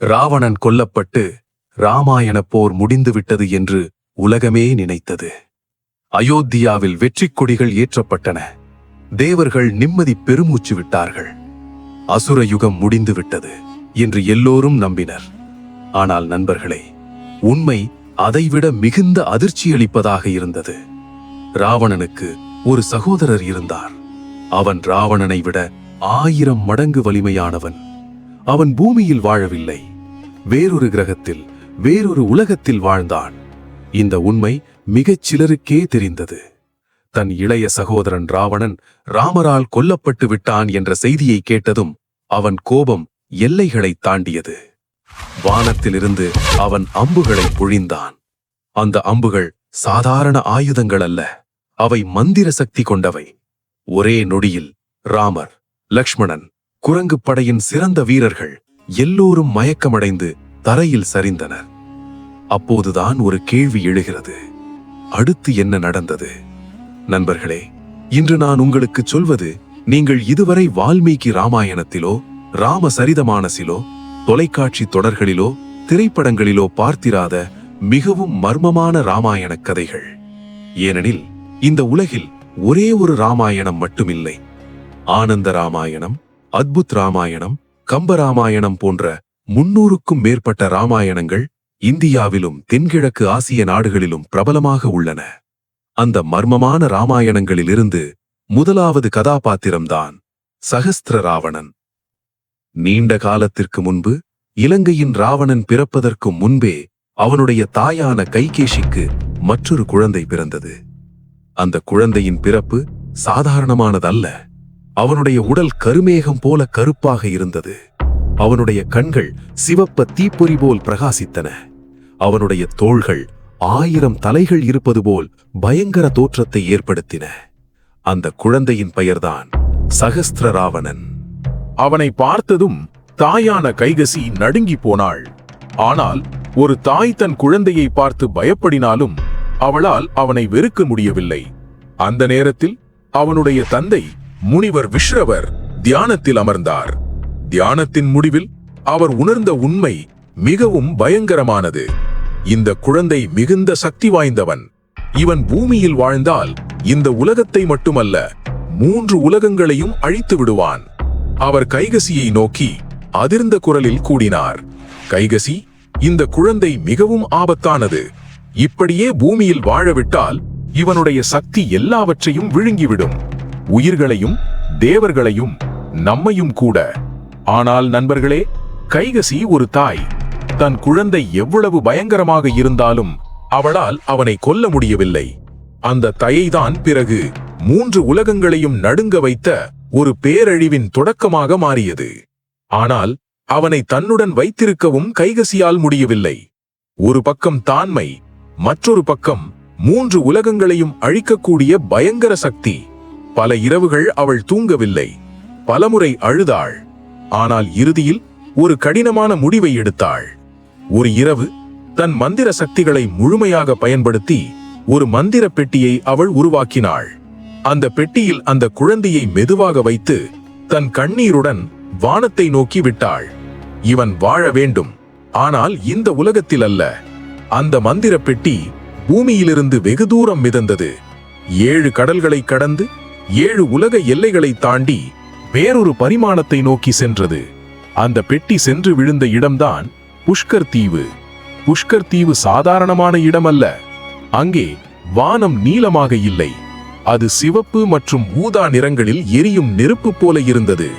ராவணன் கொல்லப்பட்டு ராமாயண போர் முடிந்துவிட்டது என்று உலகமே நினைத்தது. அயோத்தியாவில் வெற்றிக் கொடிகள் ஏற்றப்பட்டன. தேவர்கள் நிம்மதி பெருமூச்சு விட்டார்கள். அசுர யுகம் முடிந்துவிட்டது என்று எல்லோரும் நம்பினர். ஆனால் நண்பர்களே உண்மை அதைவிட மிகுந்த அதிர்ச்சியளிப்பதாக இருந்தது. ராவணனுக்கு ஒரு சகோதரர் இருந்தார். அவன் ராவணனை விட ஆயிரம் மடங்கு வலிமையானவன். அவன் பூமியில் வாழவில்லை. வேறொரு கிரகத்தில் வேறொரு உலகத்தில் வாழ்ந்தான். இந்த உண்மை மிகச் சிலருக்கே தெரிந்தது. தன் இளைய சகோதரன் ராவணன் ராமரால் கொல்லப்பட்டு விட்டான் என்ற செய்தியை கேட்டதும் அவன் கோபம் எல்லைகளை தாண்டியது. வானத்திலிருந்து அவன் அம்புகளை பொழிந்தான். அந்த அம்புகள் சாதாரண ஆயுதங்கள் அல்ல. அவை மந்திர சக்தி கொண்டவை. ஒரே நொடியில் ராமர் லக்ஷ்மணன் குரங்கு படையின் சிறந்த வீரர்கள் எல்லோரும் மயக்கமடைந்து தரையில் சரிந்தனர். அப்போதுதான் ஒரு கேள்வி எழுகிறது. அடுத்து என்ன நடந்தது? நண்பர்களே இன்று நான் உங்களுக்கு சொல்வது நீங்கள் இதுவரை வால்மீகி ராமாயணத்திலோ ராம சரிதமானசிலோ தொலைக்காட்சி தொடர்களிலோ திரைப்படங்களிலோ பார்த்திராத மிகவும் மர்மமான ராமாயண கதைகள். ஏனெனில் இந்த உலகில் ஒரே ஒரு ராமாயணம் மட்டுமில்லை. ஆனந்த ராமாயணம் அத்புத் ராமாயணம் கம்பராமாயணம் போன்ற முன்னூறுக்கும் மேற்பட்ட ராமாயணங்கள் இந்தியாவிலும் தென்கிழக்கு ஆசிய நாடுகளிலும் பிரபலமாக உள்ளன. அந்த மர்மமான ராமாயணங்களிலிருந்து முதலாவது கதாபாத்திரம்தான் சகஸ்திர ராவணன். நீண்ட காலத்திற்கு முன்பு இலங்கையின் ராவணன் பிறப்பதற்கு முன்பே அவனுடைய தாயான கைகேஷிக்கு மற்றொரு குழந்தை பிறந்தது. அந்த குழந்தையின் பிறப்பு சாதாரணமானதல்ல. அவனுடைய உடல் கருமேகம் போல கருப்பாக இருந்தது. அவனுடைய கண்கள் சிவப்ப தீப்பொறி போல் பிரகாசித்தன. அவனுடைய தோள்கள் ஆயிரம் தலைகள் இருப்பது போல் பயங்கர தோற்றத்தை ஏற்படுத்தின. அந்த குழந்தையின் பெயர்தான் சகஸ்திர ராவணன் அவனை பார்த்ததும் தாயான கைகசி நடுங்கி போனாள். ஆனால் ஒரு தாய் தன் குழந்தையை பார்த்து பயப்படினாலும் அவளால் அவனை வெறுக்க முடியவில்லை. அந்த நேரத்தில் அவனுடைய தந்தை முனிவர் விஸ்ரவர் தியானத்தில் அமர்ந்தார். தியானத்தின் முடிவில் அவர் உணர்ந்த உண்மை மிகவும் பயங்கரமானது. இந்த குழந்தை மிகுந்த சக்தி வாய்ந்தவன். இவன் பூமியில் வாழ்ந்தால் இந்த உலகத்தை மட்டுமல்ல மூன்று உலகங்களையும் அழித்து விடுவான். அவர் கைகசியை நோக்கி அதிர்ந்த குரலில் கூடினார். கைகசி இந்த குழந்தை மிகவும் ஆபத்தானது. இப்படியே பூமியில் வாழவிட்டால் இவனுடைய சக்தி எல்லாவற்றையும் விழுங்கிவிடும். உயிர்களையும் தேவர்களையும் நம்மையும் கூட. ஆனால் நண்பர்களே கைகசி ஒரு தாய். தன் குழந்தை எவ்வளவு பயங்கரமாக இருந்தாலும் அவளால் அவனை கொல்ல முடியவில்லை. அந்த தயைதான் பிறகு மூன்று உலகங்களையும் நடுங்க வைத்த ஒரு பேரழிவின் தொடக்கமாக மாறியது. ஆனால் அவனை தன்னுடன் வைத்திருக்கவும் கைகசியால் முடியவில்லை. ஒரு பக்கம் தாண்மை மற்றொரு பக்கம் மூன்று உலகங்களையும் அழிக்கக்கூடிய பயங்கர சக்தி. பல இரவுகள் அவள் தூங்கவில்லை. பலமுறை அழுதாள். ஆனால் இறுதியில் ஒரு கடினமான முடிவை எடுத்தாள். ஒரு இரவு தன் மந்திர சக்திகளை முழுமையாக பயன்படுத்தி ஒரு மந்திர பெட்டியை அவள் உருவாக்கினாள். அந்த பெட்டியில் அந்த குழந்தையை மெதுவாக வைத்து தன் கண்ணீருடன் வானத்தை நோக்கி விட்டாள். இவன் வாழ வேண்டும். ஆனால் இந்த உலகத்தில் அல்ல. அந்த மந்திர பெட்டி பூமியிலிருந்து வெகு தூரம் மிதந்தது. ஏழு கடல்களை கடந்து ஏழு உலக எல்லைகளை தாண்டி வேறொரு பரிமாணத்தை நோக்கி சென்றது. அந்த பெட்டி சென்று விழுந்த இடம்தான் புஷ்கர் தீவு. புஷ்கர் தீவு சாதாரணமான இடமல்ல. அங்கே வானம் நீலமாக இல்லை. அது சிவப்பு மற்றும் ஊதா நிறங்களில் எரியும் நெருப்பு போல இருந்தது.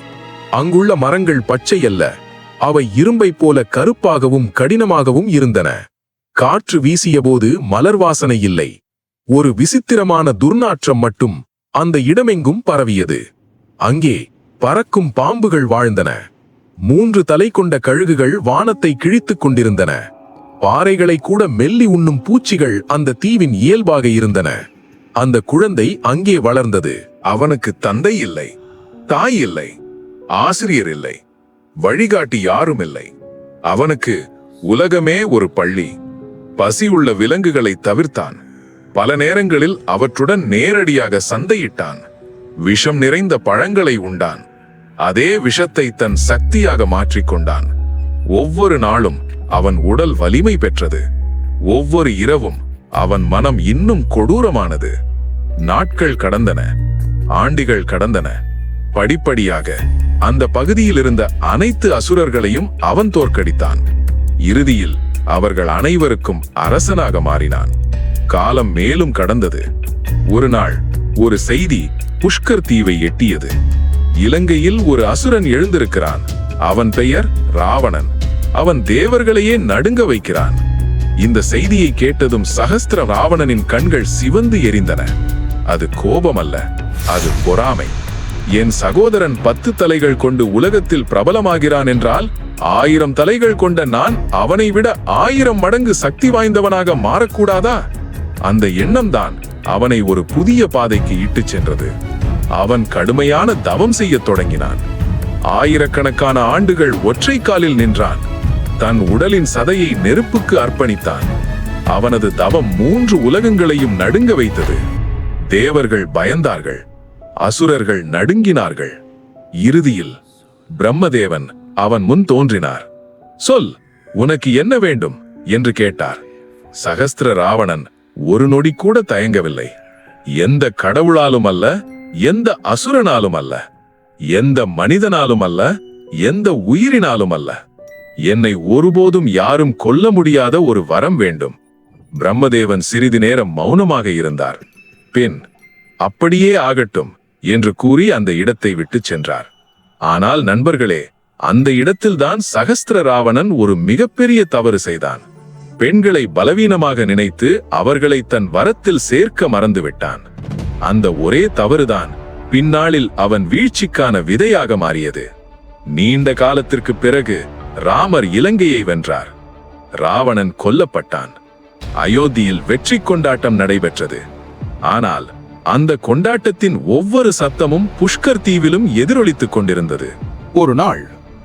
அங்குள்ள மரங்கள் பச்சை அல்ல. அவை இரும்பை போல கருப்பாகவும் கடினமாகவும் இருந்தன. காற்று வீசியபோது மலர் வாசனை இல்லை. ஒரு விசித்திரமான துர்நாற்றம் மட்டும் அந்த இடமெங்கும் பரவியது. அங்கே பறக்கும் பாம்புகள் வாழ்ந்தன. மூன்று தலை கொண்ட கழுகுகள் வானத்தை கிழித்துக் கொண்டிருந்தன. பாறைகளை கூட மெல்லி உண்ணும் பூச்சிகள் அந்த தீவின் இயல்பாக இருந்தன. அந்த குழந்தை அங்கே வளர்ந்தது. அவனுக்கு தந்தை இல்லை. தாய் இல்லை. ஆசிரியர் இல்லை. வழிகாட்டி யாரும் இல்லை. அவனுக்கு உலகமே ஒரு பள்ளி. பசி உள்ள விலங்குகளை தவிர்த்தான். பல நேரங்களில் அவற்றுடன் நேரடியாக சந்தையிட்டான். விஷம் நிறைந்த பழங்களை உண்டான். அதே விஷத்தை தன் சக்தியாக மாற்றிக்கொண்டான் ஒவ்வொரு நாளும் அவன் உடல் வலிமை பெற்றது. ஒவ்வொரு இரவும் அவன் மனம் இன்னும் கொடூரமானது. நாட்கள் கடந்தன. ஆண்டிகள் கடந்தன. படிப்படியாக அந்த பகுதியில் இருந்த அனைத்து அசுரர்களையும் அவன் தோற்கடித்தான். இறுதியில் அவர்கள் அனைவருக்கும் அரசனாக மாறினான். காலம் மேலும் கடந்தது. ஒரு நாள் ஒரு செய்தி புஷ்கர் தீவை எட்டியது. இலங்கையில் ஒரு அசுரன் எழுந்திருக்கிறான். அவன் பெயர் ராவணன். அவன் தேவர்களையே நடுங்க வைக்கிறான். இந்த செய்தியை கேட்டதும் சகஸ்திர ராவணனின் கண்கள் சிவந்து எரிந்தன. அது கோபம் அல்ல அது பொறாமை. என் சகோதரன் பத்து தலைகள் கொண்டு உலகத்தில் பிரபலமாகிறான் என்றால் ஆயிரம் தலைகள் கொண்ட நான் அவனை விட ஆயிரம் மடங்கு சக்தி வாய்ந்தவனாக மாறக்கூடாதா? அந்த எண்ணம்தான் அவனை ஒரு புதிய பாதைக்கு இட்டுச் சென்றது. அவன் கடுமையான தவம் செய்யத் தொடங்கினான். ஆயிரக்கணக்கான ஆண்டுகள் ஒற்றை காலில் நின்றான். தன் உடலின் சதையை நெருப்புக்கு அர்ப்பணித்தான். அவனது தவம் மூன்று உலகங்களையும் நடுங்க வைத்தது. தேவர்கள் பயந்தார்கள். அசுரர்கள் நடுங்கினார்கள். இறுதியில் பிரம்மதேவன் அவன் முன் தோன்றினார். சொல் உனக்கு என்ன வேண்டும்? என்று கேட்டார். சகஸ்திர ராவணன் ஒரு நொடி கூட தயங்கவில்லை. எந்த கடவுளாலும் அல்ல எந்த அசுரனாலும் அல்ல எந்த மனிதனாலும் அல்ல எந்த உயிரினாலும் அல்ல. என்னை ஒருபோதும் யாரும் கொல்ல முடியாத ஒரு வரம் வேண்டும். பிரம்மதேவன் சிறிது நேரம் மௌனமாக இருந்தார். பின் அப்படியே ஆகட்டும் என்று கூறி அந்த இடத்தை விட்டுச் சென்றார். ஆனால் நண்பர்களே அந்த இடத்தில்தான் சகஸ்திர ராவணன் ஒரு மிகப்பெரிய தவறு செய்தான். பெண்களை பலவீனமாக நினைத்து அவர்களை தன் வரத்தில் சேர்க்க மறந்துவிட்டான். அந்த ஒரே தவறுதான் பின்னாளில் அவன் வீழ்ச்சிக்கான விதையாக மாறியது. நீண்ட காலத்திற்கு பிறகு ராமர் இலங்கையை வென்றார். ராவணன் கொல்லப்பட்டான். அயோத்தியில் வெற்றி கொண்டாட்டம் நடைபெற்றது. ஆனால் அந்த கொண்டாட்டத்தின் ஒவ்வொரு சத்தமும் புஷ்கர் தீவிலும் எதிரொலித்துக் கொண்டிருந்தது. ஒரு நாள்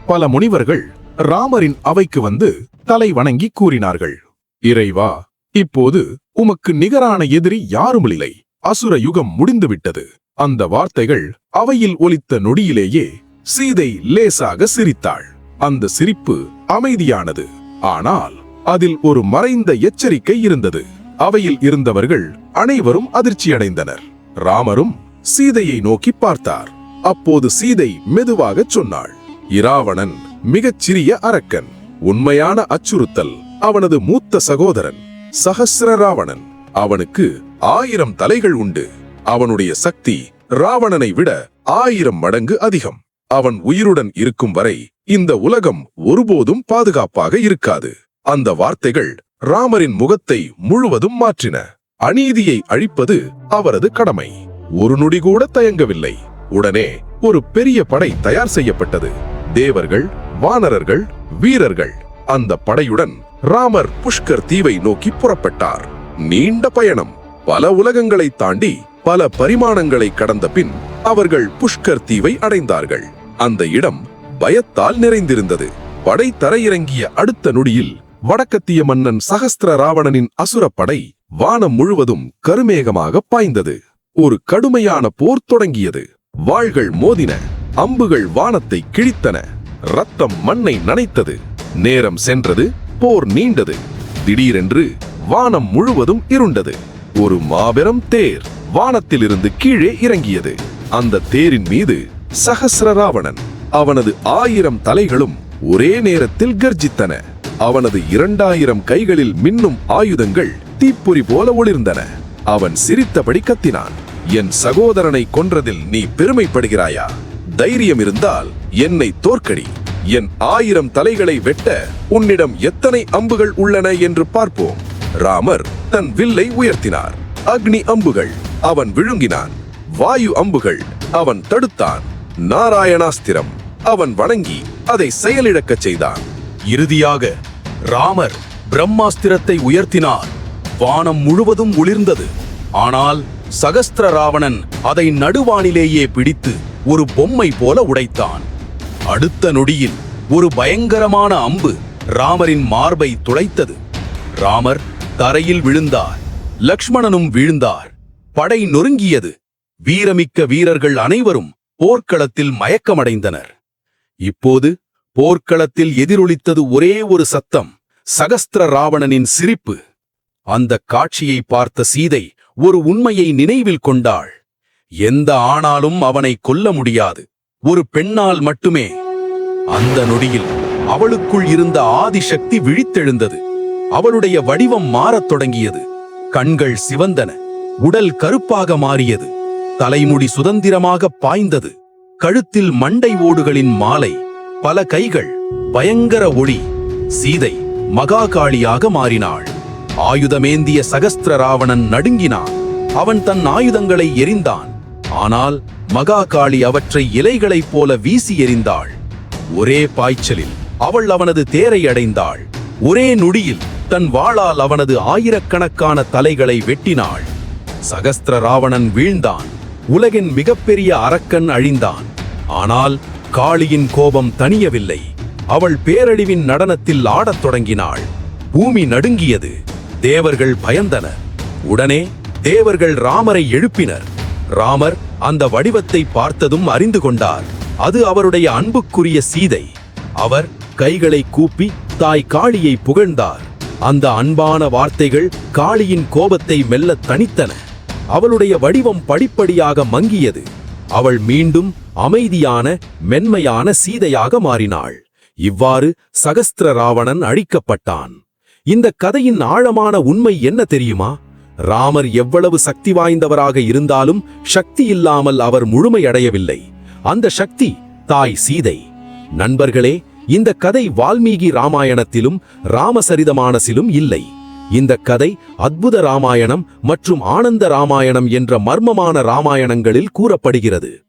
பல முனிவர்கள் ராமரின் அவைக்கு வந்து தலை வணங்கி கூறினார்கள். இறைவா இப்போது உமக்கு நிகரான எதிரி யாருமில்லை. அசுர யுகம் முடிந்துவிட்டது. அந்த வார்த்தைகள் அவையில் ஒலித்த நொடியிலேயே சீதை லேசாக சிரித்தாள். அந்த சிரிப்பு அமைதியானது. ஆனால் அதில் ஒரு மறைந்த எச்சரிக்கை இருந்தது. அவையில் இருந்தவர்கள் அனைவரும் அதிர்ச்சியடைந்தனர். ராமரும் சீதையை நோக்கி பார்த்தார். அப்போது சீதை மெதுவாகச் சொன்னாள். இராவணன் மிகச்சிறிய அரக்கன் உண்மையான அச்சுறுத்தல். அவனது மூத்த சகோதரன் சகஸ்ர ராவணன். அவனுக்கு ஆயிரம் தலைகள் உண்டு. அவனுடைய சக்தி ராவணனை விட ஆயிரம் மடங்கு அதிகம். அவன் உயிருடன் இருக்கும் வரை இந்த உலகம் ஒருபோதும் பாதுகாப்பாக இருக்காது. அந்த வார்த்தைகள் ராமரின் முகத்தை முழுவதும் மாற்றின. அநீதியை அழிப்பது அவரது கடமை. ஒரு நொடி கூட தயங்கவில்லை. உடனே ஒரு பெரிய படை தயார் செய்யப்பட்டது. தேவர்கள் வானரர்கள் வீரர்கள். அந்த படையுடன் ராமர் புஷ்கர் தீவை நோக்கி புறப்பட்டார். நீண்ட பயணம். பல உலகங்களை தாண்டி பல பரிமாணங்களை கடந்த பின் அவர்கள் புஷ்கர் தீவை அடைந்தார்கள். அந்த இடம் பயத்தால் நிறைந்திருந்தது. படை தரையிறங்கிய அடுத்த நொடியில் வடக்கத்திய மன்னன் சகஸ்திர ராவணனின் அசுரப்படை வானம் முழுவதும் கருமேகமாக பாய்ந்தது. ஒரு கடுமையான போர் தொடங்கியது. வாள்கள் மோதின. அம்புகள் வானத்தை கிழித்தன. ரத்தம் மண்ணை நனைத்தது. நேரம் சென்றது போர் நீண்டது. திடீரென்று வானம் முழுவதும் இருண்டது. ஒரு மாபெரும் தேர் வானத்திலிருந்து கீழே இறங்கியது. அந்த தேரின் மீது சகசிர ராவணன் அவனது ஆயிரம் தலைகளும் ஒரே நேரத்தில் கர்ஜித்தன. அவனது இரண்டாயிரம் கைகளில் மின்னும் ஆயுதங்கள் தீப்பொறி போல ஒளிர்ந்தன. அவன் சிரித்தபடி கத்தினான். என் சகோதரனை கொன்றதில் நீ பெருமைப்படுகிறாயா? தைரியம் இருந்தால் என்னை தோற்கடி. என் ஆயிரம் தலைகளை வெட்ட உன்னிடம் எத்தனை அம்புகள் உள்ளன என்று பார்ப்போம். ராமர் தன் வில்லை உயர்த்தினார். அக்னி அம்புகள் அவன் விழுங்கினான். வாயு அம்புகள் அவன் தடுத்தான். நாராயணாஸ்திரம் அவன் வணங்கி அதை செயலிழக்கச் செய்தான். இறுதியாக ராமர் பிரம்மாஸ்திரத்தை உயர்த்தினார். வானம் முழுவதும் ஒளிர்ந்தது. ஆனால் சகஸ்திர ராவணன் அதை நடுவானிலேயே பிடித்து ஒரு பொம்மை போல உடைத்தான். அடுத்த நொடியில் ஒரு பயங்கரமான அம்பு ராமரின் மார்பை துளைத்தது. ராமர் தரையில் விழுந்தார். லக்ஷ்மணனும் வீழ்ந்தார். படை நொறுங்கியது. வீரமிக்க வீரர்கள் அனைவரும் போர்க்களத்தில் மயக்கமடைந்தனர். இப்போது போர்க்களத்தில் எதிரொலித்தது ஒரே ஒரு சத்தம் சகஸ்திர ராவணனின் சிரிப்பு. அந்த காட்சியை பார்த்த சீதை ஒரு உண்மையை நினைவில் கொண்டாள். எந்த ஆணாலும் அவனை கொல்ல முடியாது. ஒரு பெண்ணால் மட்டுமே. அந்த நொடியில் அவளுக்குள் இருந்த ஆதிசக்தி விழித்தெழுந்தது. அவளுடைய வடிவம் மாறத் தொடங்கியது. கண்கள் சிவந்தன. உடல் கருப்பாக மாறியது. தலைமுடி சுதந்திரமாக பாய்ந்தது. கழுத்தில் மண்டை ஓடுகளின் மாலை பல கைகள் பயங்கர ஒளி சீதை மகாகாளியாக மாறினாள். ஆயுதமேந்திய சகஸ்திர ராவணன் நடுங்கினான். அவன் தன் ஆயுதங்களை எரிந்தான். ஆனால் மகாகாளி அவற்றை இலைகளைப் போல வீசி எறிந்தாள். ஒரே பாய்ச்சலில் அவள் அவனது தேரை அடைந்தாள். ஒரே நொடியில் தன் வாளால் அவனது ஆயிரக்கணக்கான தலைகளை வெட்டினாள். சகஸ்திர ராவணன் வீழ்ந்தான். உலகின் மிகப்பெரிய அரக்கன் அழிந்தான். ஆனால் காளியின் கோபம் தணியவில்லை. அவள் பேரழிவின் நடனத்தில் ஆடத் தொடங்கினாள். பூமி நடுங்கியது. தேவர்கள் பயந்தனர். உடனே தேவர்கள் ராமரை எழுப்பினர். ராமர் அந்த வடிவத்தை பார்த்ததும் அறிந்து கொண்டார். அது அவருடைய அன்புக்குரிய சீதை. அவர் கைகளை கூப்பி தாய் காளியை புகழ்ந்தார். அந்த அன்பான வார்த்தைகள் காளியின் கோபத்தை மெல்லத் தணித்தன. அவளுடைய வடிவம் படிப்படியாக மங்கியது. அவள் மீண்டும் அமைதியான மென்மையான சீதையாக மாறினாள். இவ்வாறு சகஸ்திர ராவணன் அழிக்கப்பட்டான். இந்த கதையின் ஆழமான உண்மை என்ன தெரியுமா? ராமர் எவ்வளவு சக்தி வாய்ந்தவராக இருந்தாலும் சக்தி இல்லாமல் அவர் முழுமையடையவில்லை அந்த சக்தி தாய் சீதை. நண்பர்களே இந்த கதை வால்மீகி ராமாயணத்திலும் ராமசரிதமானசிலும் இல்லை. இந்த கதை அத்புத ராமாயணம் மற்றும் ஆனந்த ராமாயணம் என்ற மர்மமான ராமாயணங்களில் கூறப்படுகிறது.